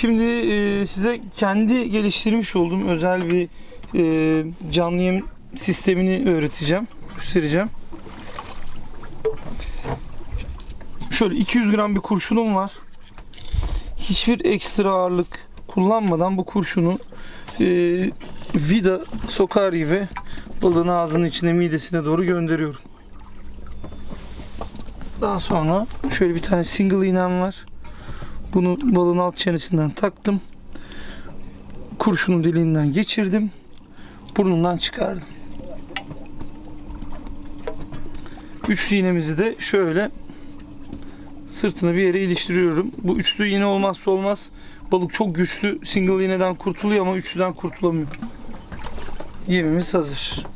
Şimdi e, size kendi geliştirmiş olduğum özel bir e, canlı yem sistemini öğreteceğim, göstereceğim. Şöyle 200 gram bir kurşunum var. Hiçbir ekstra ağırlık kullanmadan bu kurşunu e, vida sokar gibi balığın ağzının içine midesine doğru gönderiyorum. Daha sonra şöyle bir tane single iğnem var. Bunu balığın alt çenesinden taktım. Kurşunu deliğinden geçirdim. Burnundan çıkardım. Üçlü iğnemizi de şöyle sırtına bir yere iliştiriyorum. Bu üçlü iğne olmazsa olmaz. Balık çok güçlü single iğneden kurtuluyor ama üçlüden kurtulamıyor. Yemimiz hazır.